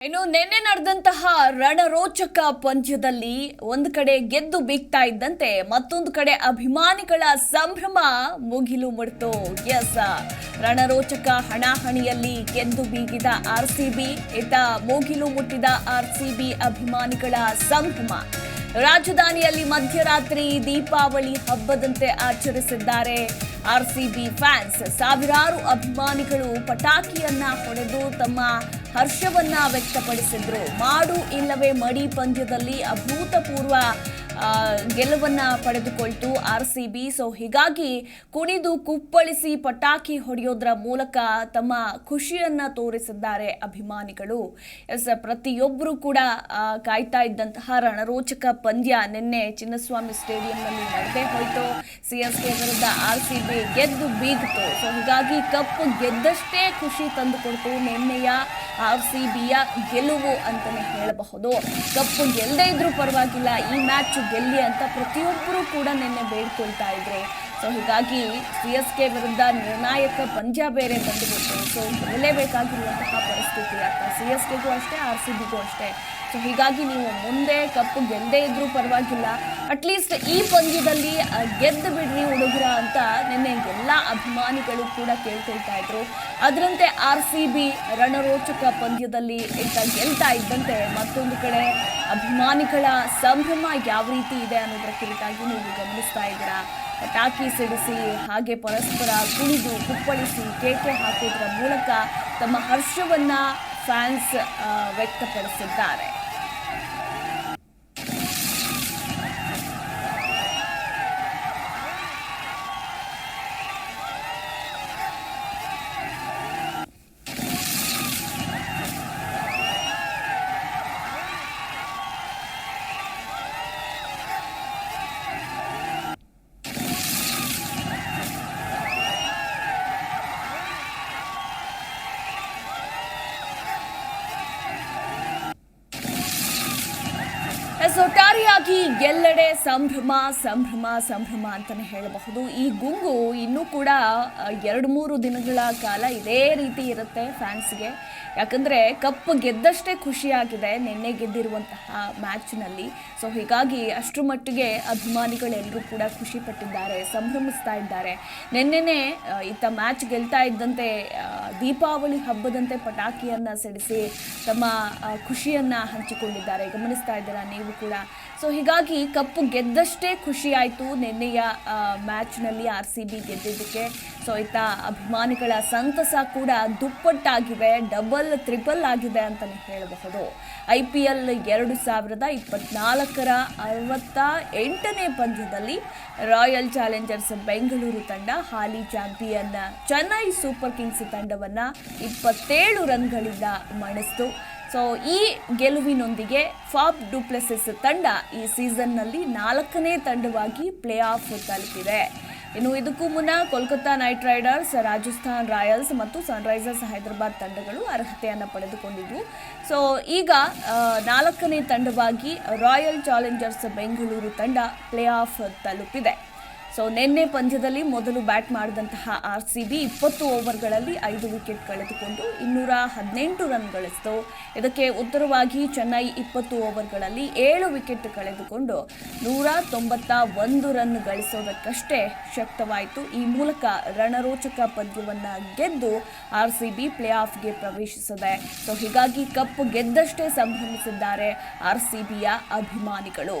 ಇನ್ನು ನಿನ್ನೆ ನಡೆದಂತಹ ರಣರೋಚಕ ಪಂದ್ಯದಲ್ಲಿ ಒಂದು ಕಡೆ ಗೆದ್ದು ಬೀಗ್ತಾ ಇದ್ದಂತೆ ಮತ್ತೊಂದು ಕಡೆ ಅಭಿಮಾನಿಗಳ ಸಂಭ್ರಮ ಮುಗಿಲು ಮುಡ್ತು. ಎಸ್ ರಣರೋಚಕ ಹಣಾಹಣಿಯಲ್ಲಿ ಗೆದ್ದು ಬೀಗಿದ ಆರ್ ಸಿ ಬಿ ಇತ ಮುಗಿಲು ಮುಟ್ಟಿದ ಆರ್ ಸಿ ಬಿ ಅಭಿಮಾನಿಗಳ ಸಂಭ್ರಮ. ರಾಜಧಾನಿಯಲ್ಲಿ ಮಧ್ಯರಾತ್ರಿ ದೀಪಾವಳಿ ಹಬ್ಬದಂತೆ ಆಚರಿಸಿದ್ದಾರೆ ಆರ್ ಸಿ ಬಿ ಫ್ಯಾನ್ಸ್ ಸಾವಿರಾರು ಅಭಿಮಾನಿಗಳು ಪಟಾಕಿಯನ್ನ ಹೊಡೆದು ತಮ್ಮ ಹರ್ಷವನ್ನ ವ್ಯಕ್ತಪಡಿಸಿದ್ರು. ಮಾಡು ಇಲ್ಲವೇ ಮಡಿ ಪಂದ್ಯದಲ್ಲಿ ಅಭೂತಪೂರ್ವ ಗೆಲುವನ್ನ ಪಡೆದುಕೊಳ್ತು ಆರ್ ಸಿ ಬಿ. ಸೊ ಹೀಗಾಗಿ ಕುಣಿದು ಕುಪ್ಪಳಿಸಿ ಪಟಾಕಿ ಹೊಡೆಯೋದ್ರ ಮೂಲಕ ತಮ್ಮ ಖುಷಿಯನ್ನು ತೋರಿಸಿದ್ದಾರೆ ಅಭಿಮಾನಿಗಳು. ಎಸ್ ಪ್ರತಿಯೊಬ್ಬರು ಕೂಡ ಕಾಯ್ತಾ ಇದ್ದಂತಹ ರಣರೋಚಕ ಪಂದ್ಯ ನಿನ್ನೆ ಚಿನ್ನಸ್ವಾಮಿ ಸ್ಟೇಡಿಯಂನಲ್ಲಿ ನಡೆದೇ ಹೋಯಿತು. ಸಿ ಎಸ್ ಕೆ ವಿರುದ್ಧ ಆರ್ ಸಿ ಬಿ ಗೆದ್ದು ಬೀಗಿತು. ಸೊ ಹೀಗಾಗಿ ಕಪ್ ಗೆದ್ದಷ್ಟೇ ಖುಷಿ ತಂದುಕೊಡ್ತು ನಿನ್ನೆಯ ಆರ್ ಸಿ ಬಿಯ ಗೆಲುವು ಅಂತಲೇ ಹೇಳಬಹುದು. ಕಪ್ಪು ಗೆಲ್ಲದೇ ಇದ್ರೂ ಪರವಾಗಿಲ್ಲ, ಈ ಮ್ಯಾಚ್ ಗೆಲ್ಲಿ ಅಂತ ಪ್ರತಿಯೊಬ್ಬರೂ ಕೂಡ ನಿನ್ನೆ ಬೇಡ್ಕೊಳ್ತಾ ಇದ್ರು. ಸೊ ಹೀಗಾಗಿ ಸಿ ಎಸ್ ಕೆ ವಿರುದ್ಧ ನಿರ್ಣಾಯಕ ಪಂದ್ಯ ಬೇರೆ ಬಂದುಬಿಟ್ಟು. ಸೊ ಗೆಲ್ಲಲೇಬೇಕಾಗಿರುವಂತಹ ಪರಿಸ್ಥಿತಿ. ಅಥವಾ ಸಿ ಎಸ್ ಕೆಗೂ ಅಷ್ಟೇ ಆರ್ ಸಿ ಬಿಗೂ ಅಷ್ಟೇ. ಸೊ ಹೀಗಾಗಿ ನೀವು ಮುಂದೆ ಕಪ್ಪು ಗೆಲ್ಲದೇ ಇದ್ರೂ ಪರವಾಗಿಲ್ಲ. ಅಟ್ಲೀಸ್ಟ್ ಈ ಪಂದ್ಯದಲ್ಲಿ ಗೆದ್ದು ಬಿಡ್ರಿ ಹುಡುಗರ ಅಂತ ನಿನ್ನೆ ಎಲ್ಲ ಅಭಿಮಾನಿಗಳು ಕೂಡ ಕೇಳ್ಕೊಳ್ತಾ ಇದ್ರು. ಅದರಂತೆ ಆರ್ ಸಿ ಬಿ ರಣರೋಚಕ ಪಂದ್ಯದಲ್ಲಿ ಇತ್ತ ಗೆಲ್ತಾ ಇದ್ದಂತೆ ಮತ್ತೊಂದು ಕಡೆ ಅಭಿಮಾನಿಗಳ ಸಂಭ್ರಮ ಯಾವ ರೀತಿ ಇದೆ ಅನ್ನೋದರ ಕುರಿತಾಗಿ ನೀವು ಗಮನಿಸ್ತಾ ಇದ್ದೀರಾ? ಪಟಾಕಿ ಸಿಡಿಸಿ, ಹಾಗೆ ಪರಸ್ಪರ ಕುಣಿದು, ಕುಪ್ಪಳಿಸಿ, ಕೇಕೆ ಹಾಕೋದ್ರ ಮೂಲಕ ತಮ್ಮ ಹರ್ಷವನ್ನು ಫ್ಯಾನ್ಸ್ ವ್ಯಕ್ತಪಡಿಸಿದ್ದಾರೆ. ಸಂಭ್ರಮ ಸಂಭ್ರಮ ಸಂಭ್ರಮ ಅಂತಾನೆ ಹೇಳಬಹುದು. ಈ ಗುಂಗು ಇನ್ನೂ ಕೂಡ ಎರಡು ಮೂರು ದಿನಗಳ ಕಾಲ ಇದೇ ರೀತಿ ಇರುತ್ತೆ ಫ್ಯಾನ್ಸ್ಗೆ. ಯಾಕಂದ್ರೆ ಕಪ್ ಗೆದ್ದಷ್ಟೇ ಖುಷಿಯಾಗಿದೆ ನಿನ್ನೆ ಗೆದ್ದಿರುವಂತಹ ಮ್ಯಾಚ್ನಲ್ಲಿ. ಸೊ, ಹೀಗಾಗಿ ಅಷ್ಟರ ಮಟ್ಟಿಗೆ ಅಭಿಮಾನಿಗಳೆಲ್ಲರೂ ಕೂಡ ಖುಷಿ ಪಟ್ಟಿದ್ದಾರೆ, ಸಂಭ್ರಮಿಸ್ತಾ ಇದ್ದಾರೆ. ನಿನ್ನೆನೆ ಇತ್ತ ಮ್ಯಾಚ್ ಗೆಲ್ತಾ ಇದ್ದಂತೆ ದೀಪಾವಳಿ ಹಬ್ಬದಂತೆ ಪಟಾಕಿಯನ್ನು ಸಿಡಿಸಿ ತಮ್ಮ ಖುಷಿಯನ್ನು ಖುಷಿಯನ್ನ ಹಂಚಿಕೊಂಡಿದ್ದಾರೆ. ಗಮನಿಸ್ತಾ ಇದ್ದೀರಾ ನೀವು ಕೂಡ. ಸೊ, ಹೀಗಾಗಿ ಕಪ್ಪು ಗೆದ್ದಷ್ಟೇ ಖುಷಿಯಾಯಿತು ನಿನ್ನೆಯ ಮ್ಯಾಚ್ನಲ್ಲಿ ಆರ್ ಸಿ ಬಿ ಗೆದ್ದಿದ್ದಕ್ಕೆ. ಸೊ ಇತ್ತ ಅಭಿಮಾನಿಗಳ ಸಂತಸ ಕೂಡ ದುಪ್ಪಟ್ಟಾಗಿದೆ, ಡಬಲ್, ತ್ರಿಬಲ್ ಆಗಿದೆ ಅಂತಲೇ ಹೇಳಬಹುದು. ಐ ಪಿ ಎಲ್ ಎರಡು ಸಾವಿರದ ಇಪ್ಪತ್ನಾಲ್ಕರ ಅರವತ್ತ ಎಂಟನೇ ಪಂದ್ಯದಲ್ಲಿ ರಾಯಲ್ ಚಾಲೆಂಜರ್ಸ್ ಬೆಂಗಳೂರು ತಂಡ ಹಾಲಿ ಚಾಂಪಿಯನ್ ಚೆನ್ನೈ ಸೂಪರ್ ಕಿಂಗ್ಸ್ ತಂಡವನ್ನು ಇಪ್ಪತ್ತೇಳು ರನ್ಗಳಿಂದ ಮಣಿಸಿತು. ಸೊ ಈ ಗೆಲುವಿನೊಂದಿಗೆ ಫಾಪ್ ಡುಪ್ಲೆಸಿಸ್ ತಂಡ ಈ ಸೀಸನ್ನಲ್ಲಿ ನಾಲ್ಕನೇ ತಂಡವಾಗಿ ಪ್ಲೇ ಆಫ್ ತಲುಪಿದೆ. ಇನ್ನು ಇದಕ್ಕೂ ಮುನ್ನ Kolkata Knight Riders Rajasthan Royals ಮತ್ತು ಸನ್ರೈಸರ್ಸ್ ಹೈದರಾಬಾದ್ ತಂಡಗಳು ಅರ್ಹತೆಯನ್ನು ಪಡೆದುಕೊಂಡಿದ್ವು. ಸೊ ಈಗ ನಾಲ್ಕನೇ ತಂಡವಾಗಿ ರಾಯಲ್ ಚಾಲೆಂಜರ್ಸ್ ಬೆಂಗಳೂರು ತಂಡ ಪ್ಲೇ ಆಫ್ ತಲುಪಿದೆ. ಸೊ ನಿನ್ನೆ ಪಂದ್ಯದಲ್ಲಿ ಮೊದಲು ಬ್ಯಾಟ್ ಮಾಡಿದಂತಹ ಆರ್ ಸಿ ಬಿ ಇಪ್ಪತ್ತು ಓವರ್ಗಳಲ್ಲಿ ಐದು ವಿಕೆಟ್ ಕಳೆದುಕೊಂಡು ಇನ್ನೂರ ಹದಿನೆಂಟು ರನ್ ಗಳಿಸಿತು. ಇದಕ್ಕೆ ಉತ್ತರವಾಗಿ ಚೆನ್ನೈ ಇಪ್ಪತ್ತು ಓವರ್ಗಳಲ್ಲಿ ಏಳು ವಿಕೆಟ್ ಕಳೆದುಕೊಂಡು ನೂರ ತೊಂಬತ್ತ ಒಂದು ರನ್ ಗಳಿಸೋದಕ್ಕಷ್ಟೇ ಶಕ್ತವಾಯಿತು. ಈ ಮೂಲಕ ರಣರೋಚಕ ಪಂದ್ಯವನ್ನು ಗೆದ್ದು ಆರ್ ಸಿ ಬಿ ಪ್ಲೇ ಆಫ್ಗೆ ಪ್ರವೇಶಿಸಿದೆ. ಸೊ ಹೀಗಾಗಿ ಕಪ್ ಗೆದ್ದಷ್ಟೇ ಸಂಭ್ರಮಿಸಿದ್ದಾರೆ ಆರ್ ಸಿ ಬಿಯ ಅಭಿಮಾನಿಗಳು.